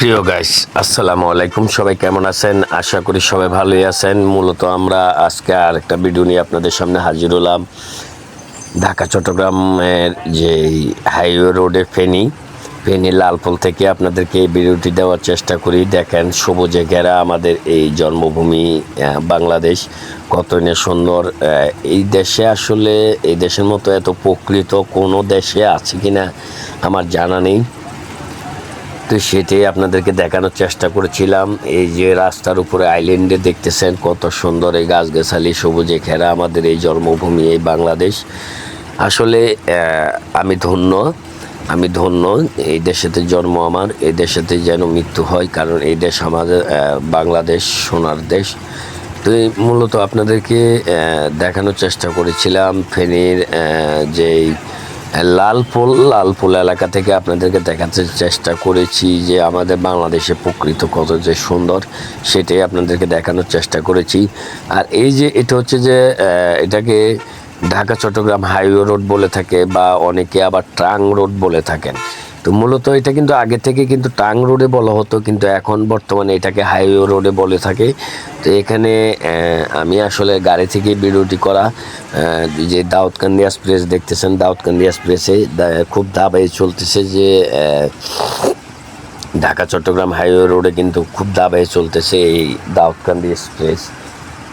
প্রিয় গাইস আসসালামু আলাইকুম। সবাই কেমন আছেন? আশা করি সবাই ভালোই আছেন। মূলত আমরা আজকে আর একটা ভিডিও নিয়ে আপনাদের সামনে হাজির হলাম। ঢাকা, চট্টগ্রামের যে হাইওয়ে রোডে ফেনী ফেনী লালপুল থেকে আপনাদেরকে এই ভিডিওটি দেওয়ার চেষ্টা করি। দেখেন, সবুজে ঘেরা আমাদের এই জন্মভূমি বাংলাদেশ। কত না সুন্দর। এই দেশে আসলে, এই দেশের মতো এত প্রকৃত কোনো দেশে আছে কিনা আমার জানা নেই। তো সেটাই আপনাদেরকে দেখানোর চেষ্টা করেছিলাম। এই যে রাস্তার উপরে আইল্যান্ডে দেখতেছেন কত সুন্দর এই গাছগাছালি, সবুজে ঘেরা আমাদের এই জন্মভূমি এই বাংলাদেশ। আসলে আমি ধন্য আমি ধন্য, এই দেশেতে জন্ম আমার, এই দেশেতে যেন মৃত্যু হয়, কারণ এই দেশ আমাদের বাংলাদেশ সোনার দেশ। তো মূলত আপনাদেরকে দেখানোর চেষ্টা করেছিলাম ফেনীর যেই লালপুল লালপুল এলাকা থেকে আপনাদেরকে দেখাতে চেষ্টা করেছি যে আমাদের বাংলাদেশে প্রকৃত কত যে সুন্দর, সেটাই আপনাদেরকে দেখানোর চেষ্টা করেছি। আর এই যে এটা হচ্ছে যে এটাকে ঢাকা, চট্টগ্রাম হাইওয়ে রোড বলে থাকে বা অনেকে আবার ট্রাং রোড বলে থাকেন। তো মূলত এটা কিন্তু আগে থেকে কিন্তু টাং রোডে বলা হতো, কিন্তু এখন বর্তমানে এটাকে হাইওয়ে রোডে বলে থাকে। তো এখানে আমি আসলে গাড়ি থেকে ভিডিওটি করা যে দাউদকান্দি এক্সপ্রেস দেখতেছেন, দাউদকান্দি এক্সপ্রেসে খুব দাবাই চলতেছে যে ঢাকা, চট্টগ্রাম হাইওয়ে রোডে কিন্তু খুব দাবায় চলতেছে এই দাউদকান্দি এক্সপ্রেস।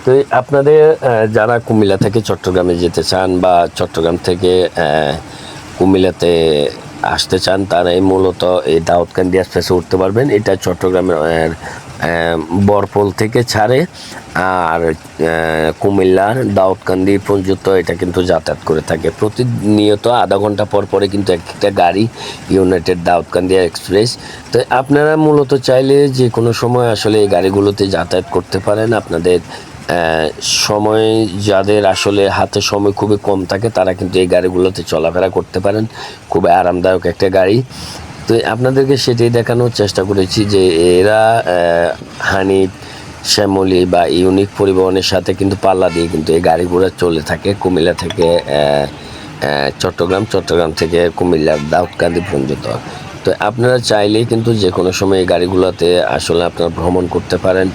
তো আপনাদের যারা কুমিল্লা থেকে চট্টগ্রামে যেতে চান বা চট্টগ্রাম থেকে কুমিল্লাতে আসতে চান, তারাই মূলত এই দাউদকান্দি এক্সপ্রেসে উঠতে পারবেন। এটা চট্টগ্রামের বরপল থেকে ছাড়ে আর কুমিল্লার দাউদকান্দি পর্যন্ত এটা কিন্তু যাতায়াত করে থাকে। প্রতিনিয়ত আধা ঘণ্টা পর পরে কিন্তু একটা গাড়ি ইউনাইটেড দাউদকান্দি এক্সপ্রেস। তো আপনারা মূলত চাইলে যে কোনো সময় আসলে এই গাড়িগুলোতে যাতায়াত করতে পারেন। আপনাদের সময় যাদের আসলে হাতে সময় খুবই কম থাকে, তারা কিন্তু এই গাড়িগুলোতে চলাফেরা করতে পারেন। খুবই আরামদায়ক একটা গাড়ি। তো আপনাদেরকে সেটাই দেখানোর চেষ্টা করেছি যে এরা হানি, শ্যামলি বা ইউনিক পরিবহনের সাথে কিন্তু পাল্লা দিয়ে কিন্তু এই গাড়িগুলো চলে থাকে। কুমিল্লা থেকে চট্টগ্রাম চট্টগ্রাম থেকে কুমিল্লার দাউদকান্দি পর্যন্ত। তো আপনারা চাইলেই কিন্তু যে কোনো সময় এই গাড়িগুলোতে আসলে আপনারা ভ্রমণ করতে পারেন।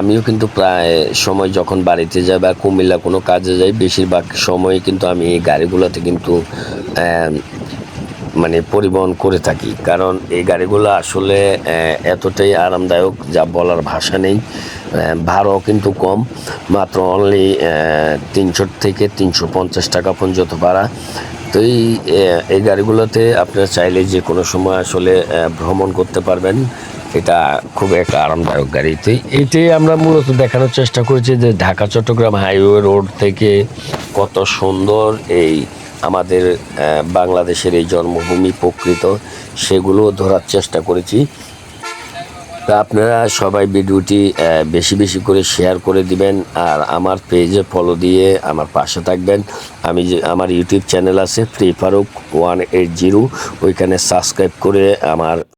আমিও কিন্তু প্রায় সময় যখন বাড়িতে যাই বা কুমিল্লা কোনো কাজে যাই, বেশিরভাগ সময় কিন্তু আমি এই গাড়িগুলোতে কিন্তু মানে পরিবহন করে থাকি। কারণ এই গাড়িগুলো আসলে এতটাই আরামদায়ক যা বলার ভাষা নেই। ভাড়াও কিন্তু কম। মাত্র অনলি তিনশো থেকে তিনশো পঞ্চাশ টাকা পর্যন্ত ভাড়া। তো এই এই গাড়িগুলোতে আপনারা চাইলে যে কোনো সময় আসলে ভ্রমণ করতে পারবেন। এটা খুব একটা আরামদায়ক গাড়ি। তো এটাই আমরা মূলত দেখানোর চেষ্টা করেছি যে ঢাকা, চট্টগ্রাম হাইওয়ে রোড থেকে কত সুন্দর এই আমাদের বাংলাদেশের এই জন্মভূমি প্রকৃত, সেগুলো ধরার চেষ্টা করেছি। তা আপনারা সবাই ভিডিওটি বেশি বেশি করে শেয়ার করে দিবেন আর আমার পেজে ফলো দিয়ে আমার পাশে থাকবেন। আমি যে, আমার ইউটিউব চ্যানেল আছে free Faruk one eight zero ওইখানে সাবস্ক্রাইব করে আমার